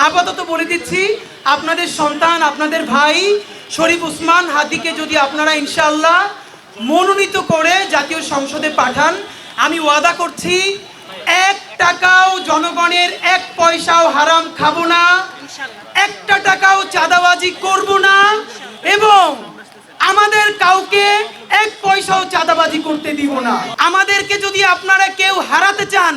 আপাতত বলে দিচ্ছি আপনাদের সন্তান আপনাদের ভাই শরীফ উসমান হাদিকে যদি আপনারা ইনশাল্লাহ মনোনীত করে জাতীয় সংসদে পাঠান আমি ওয়াদা করছি এক টাকাও জনগণের এক পয়সাও হারাম খাব না একটা টাকাও চাঁদাবাজি করব না এবং আমাদের কাউকে এক পয়সাও চাঁদাবাজি করতে দিব না। আমাদেরকে যদি আপনারা কেউ হারাতে চান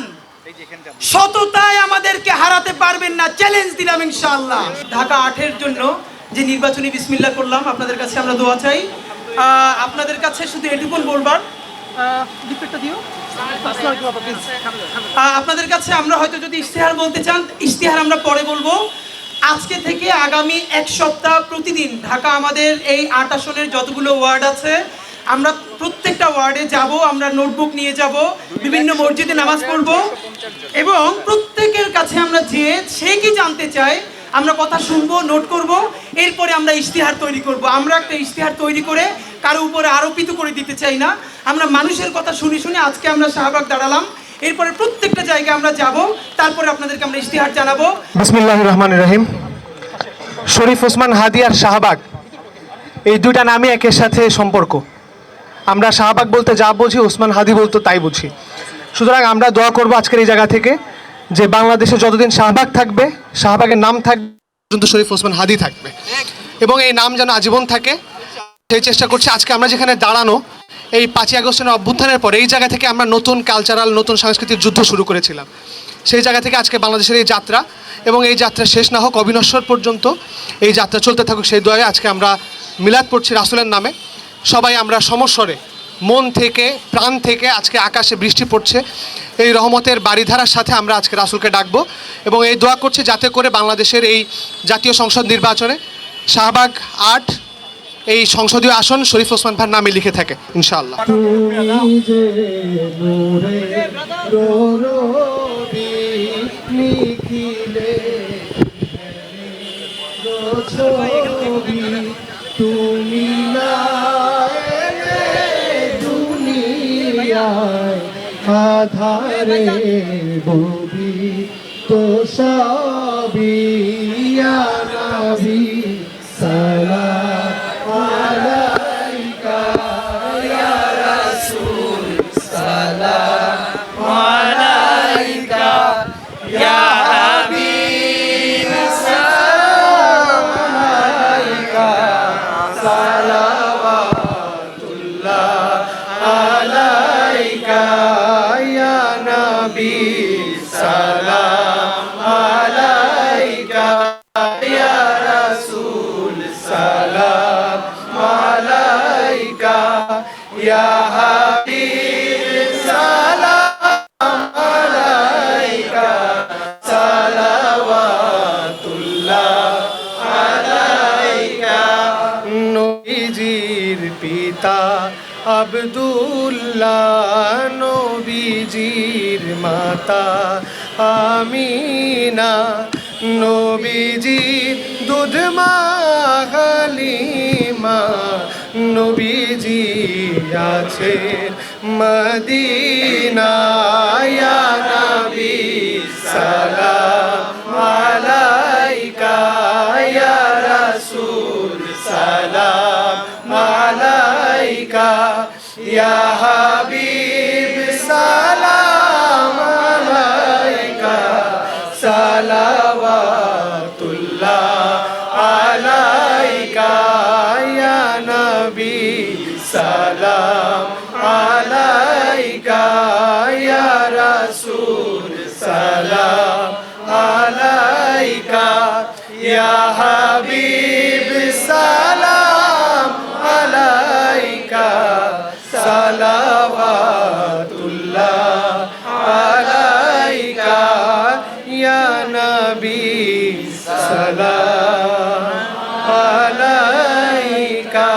সততায় আমাদেরকে হারাতে পারবেন না চ্যালেঞ্জ দিলাম ইনশাআল্লাহ। ঢাকা আটের জন্য যে নির্বাচনী বিসমিল্লা করলাম, আপনাদের কাছে আমরা দোয়া চাই। আপনাদের কাছে শুধু এটুকুন বলবার। আপনাদের কাছে আমরা হয়তো যদি ইশতেহার বলতে চান, ইশতেহার আমরা পরে বলব। আজকে থেকে আগামী এক সপ্তাহ প্রতিদিন ঢাকা আমাদের এই আট আসনের যতগুলো ওয়ার্ড আছে আমরা প্রত্যেকটা ওয়ার্ডে যাব, আমরা নোটবুক নিয়ে যাব, বিভিন্ন মসজিদে নামাজ পড়ব এবং প্রত্যেকের কাছে আমরা যে সে কি জানতে চায়, আমরা কথা শুনব, নোট করব, এরপরে আমরা ইশতেহার তৈরি করব। আমরা একটা ইশতেহার তৈরি করে কারও উপরে আরোপিত করে দিতে চাই না। আমরা মানুষের কথা শুনে শুনে আজকে আমরা শাহবাগ দাঁড়ালাম। এরপরে প্রত্যেকটা জায়গায় আমরা যাব, তারপরে আপনাদেরকে আমরা ইশতেহার জানাব। বিসমিল্লাহ রহমান রহিম। শরীফ ওসমান হাদি আর শাহবাগ, এই দুটা নামই একের সাথে সম্পর্ক। আমরা শাহবাগ বলতে যা বুঝি, ওসমান হাদি বলতে তাই বুঝি। সুতরাং আমরা দোয়া করব আজকের এই জায়গা থেকে যে বাংলাদেশে যতদিন শাহবাগ থাকবে, শাহবাগের নাম থাকবে, পর্যন্ত শরীফ ওসমান হাদি থাকবে। এবং এই নাম যেন আজীবন থাকে, সেই চেষ্টা করছি আজকে আমরা যেখানে দাঁড়ানো, এই পাঁচই আগস্টের অভ্যুত্থানের পরে, এই জায়গা থেকে আমরা নতুন কালচারাল নতুন সাংস্কৃতিক যুদ্ধ শুরু করেছিলাম। সেই জায়গা থেকে আজকে বাংলাদেশের এই যাত্রা এবং এই যাত্রা শেষ না হোক, অবিনশ্বর পর্যন্ত এই যাত্রা চলতে থাকুক, সেই দোয়ায় আজকে আমরা মিলাদ পড়ছি রাসুলের নামে। সবাই আমরা সমস্বরে, মন থেকে, প্রাণ থেকে আজকে আকাশে বৃষ্টি পড়ছে। এই রহমতের বাড়িধারার সাথে আমরা আজকে রাসুলকে ডাকবো এবং এই দোয়া করছে যাতে করে বাংলাদেশের এই জাতীয় সংসদ নির্বাচনে শাহবাগ আট, এই সংসদীয় আসন শরীফ ওসমান ভার নামে লিখে থাকে, ইনশাআল্লাহ। তুমি আধারে ববি তো সবই পিতা আব্দুল্লাহ নবীজির মাতা আমিনা। নবীজির দুধ মা হালিমা নবীজি আছে মদিনা ইয়া নবী সালাম। রাসূল সালাম আলাইকা, ইয়া হাবিব সালাম আলাইকা, সালাওয়াতুল্লাহ আলাইকা, ইয়া নবী সালাম আলাইকা।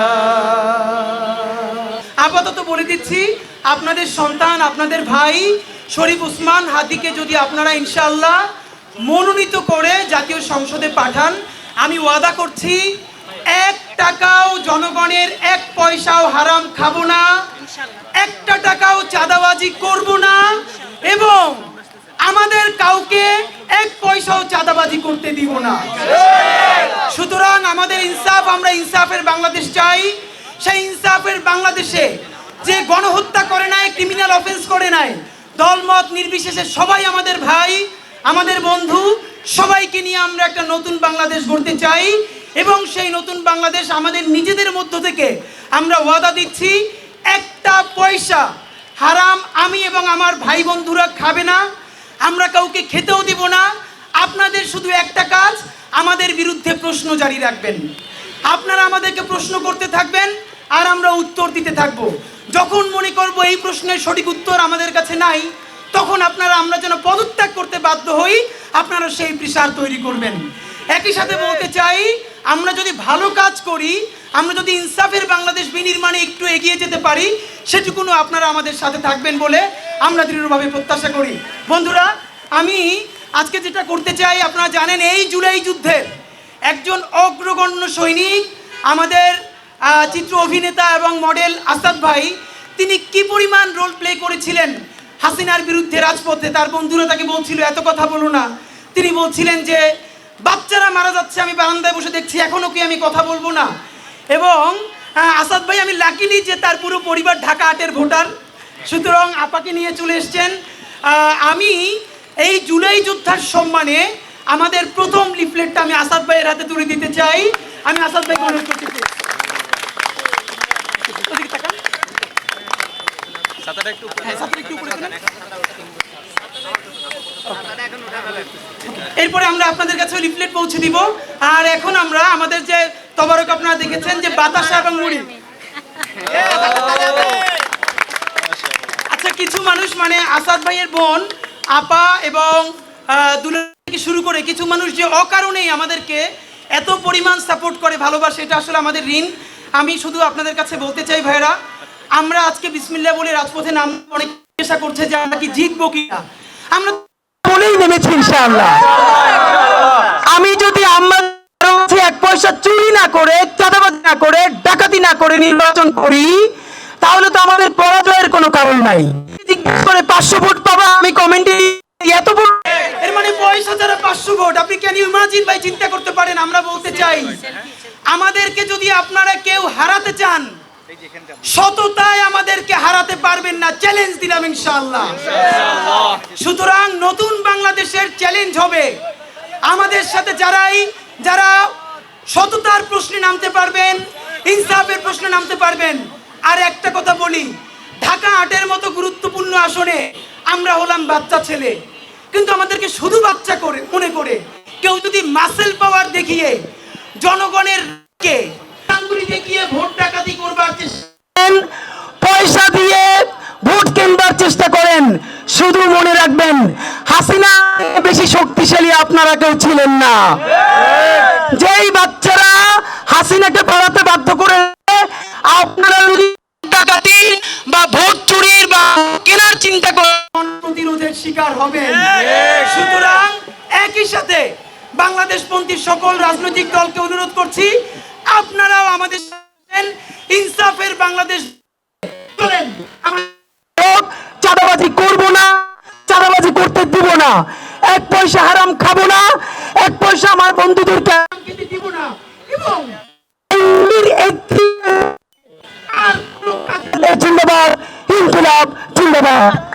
আপাতত বলে দিচ্ছি, আপনাদের সন্তান, আপনাদের ভাই শরীফ উসমান হাদিকে যদি আপনারা ইনশাল্লাহ মনোনীত করে জাতীয় সংসদে পাঠান আমি ওয়াদা করছি এক টাকাও জনগণের এক পয়সাও হারাম খাব না একটা টাকাও চাঁদাবাজি করব না এবং আমাদের কাউকে এক পয়সাও চাঁদাবাজি করতে দিব না। সুতরাং আমাদের ইনসাফ আমরা ইনসাফের বাংলাদেশ চাই। সেই ইনসাফের বাংলাদেশে যে গণহত্যা করে নাই ক্রিমিনাল অফেন্স করে নাই দলমত নির্বিশেষে সবাই আমাদের ভাই, আমাদের বন্ধু, সবাইকে নিয়ে আমরা একটা নতুন বাংলাদেশ গড়তে চাই এবং সেই নতুন বাংলাদেশ আমাদের নিজেদের মধ্য থেকে আমরা ওয়াদা দিচ্ছি, একটা পয়সা হারাম আমি এবং আমার ভাই বন্ধুরা খাবে না, আমরা কাউকে খেতেও দিব না, আপনাদের শুধু একটা কাজ, আমাদের বিরুদ্ধে প্রশ্ন জারি রাখবেন। আপনারা আমাদেরকে প্রশ্ন করতে থাকবেন আর আমরা উত্তর দিতে থাকব। যখন মনে করব এই প্রশ্নের সঠিক উত্তর আমাদের কাছে নাই, তখন আপনারা আমরা যেন পদত্যাগ করতে বাধ্য হই, আপনারা সেই প্রেশার তৈরি করবেন। একই সাথে বলতে চাই, আমরা যদি ভালো কাজ করি, আমরা যদি ইনসাফের বাংলাদেশ বিনির্মাণে একটু এগিয়ে যেতে পারি সেটুকুনো আপনারা আমাদের সাথে থাকবেন বলে আমরা দৃঢ়ভাবে প্রত্যাশা করি। বন্ধুরা, আমি আজকে যেটা করতে চাই, আপনারা জানেন এই জুলাই যুদ্ধের একজন অগ্রগণ্য সৈনিক আমাদের চিত্র অভিনেতা এবং মডেল আসাদ ভাই, তিনি কি পরিমাণ রোল প্লে করেছিলেন হাসিনার বিরুদ্ধে রাজপথে? তার বন্ধুরা তাকে বলছিল, এত কথা বলো না। তিনি বলছিলেন যে, বাচ্চারা মারা যাচ্ছে, আমি বারান্দায় বসে দেখছি এখনও কি আমি কথা বলব না? এবং আসাদ ভাই, আমি লাকিলি যে তার পুরো পরিবার ঢাকা আটের ভোটার। সুতরাং আপাকে নিয়ে চলে এসছেন। আমি এই জুলাই যোদ্ধার সম্মানে আমাদের প্রথম লিফলেটটা আমি আসাদ ভাইয়ের হাতে তুলে দিতে চাই। আমি আসাদ ভাইকে অনুরোধ করতে হ্যাঁ, ছাতাটা একটু উপরে তুলেন। এরপরে আমরা আপনাদের কাছে লিফলেট পৌঁছে দিব। আর এখন আমরা আমাদের যে তবারক আপনারা দেখেছেন যে বাতাসা এবং মুড়ি। আচ্ছা কিছু মানুষ মানে আসাদ ভাইয়ের বোন আপা এবং আহ, দুলা থেকে শুরু করে কিছু মানুষ যে অকারণেই আমাদেরকে এত পরিমাণ সাপোর্ট করে ভালোবাসে এটা আসলে আমাদের ঋণ। আমি শুধু আপনাদের কাছে বলতে চাই ভাইরা আমরা আজকে বিসমিল্লা বলে রাজপথে নাম অনেক চেষ্টা করছে যে আমরা কি জিতবো কিনা আমরা বলেই নেমেছি ইনশাআল্লাহ। আমি যদি আমার এক পয়সা চুরি না করে, চাঁদাবাজি না করে, ডাকাতি না করে নির্বাচন করি, তাহলে তো আমাদের পরাজয়ের কোনো কারণ নাই। জিজ্ঞেস করে পাঁচশো ভোট পাবা, আমি কমেন্টে এত ভোট এর মানে পয়সা ছাড়া পাঁচশো ভোট। আপনি কেন ইমাজিন ভাই, চিন্তা করতে পারেন, আমরা বলতে চাই, আমাদেরকে যদি আপনারা কেউ হারাতে চান সততায় আমাদেরকে হারাতে পারবেন না চ্যালেঞ্জ দিলাম ইনশাআল্লাহ। সুতরাং নতুন বাংলাদেশের চ্যালেঞ্জ হবে। আমাদের সাথে যারাই যারা সততার প্রশ্নে নামতে পারবেন ইনসাফের প্রশ্নে নামতে পারবেন আর একটা কথা বলি ঢাকা আটের মতো গুরুত্বপূর্ণ আসনে আমরা হলাম বাচ্চা ছেলে। কিন্তু আমাদেরকে শুধু বাচ্চা করে মনে করে কেউ যদি মাসেল পাওয়ার দেখিয়ে জনগণের কে দেখিয়ে ভোট ডাকাতি করবার চেষ্টা করেন, পয়সা দিয়ে ভোট কেনবার চেষ্টা করেন শুধু মনে রাখবেন হাসিনা, বেশি শক্তিশালী আপনারা কেউ ছিলেন না। যেই বাচ্চারা হাসিনাকে পালাতে বাধ্য করে আপনারা ডাকাতি বা ভোট চুরির বা কেনার চিন্তা করেন। প্রতিরোধের শিকার সুতরাং একই সাথে বাংলাদেশপন্থী সকল রাজনৈতিক দলকে অনুরোধ করছি, আপনারাও আমাদের ইনসাফের বাংলাদেশ না। এক পয়সা হারাম খাব না এক পয়সা আমার বন্ধুদেরকে জিন্দাবাদ ইনকিলাব জিন্দাবাদ।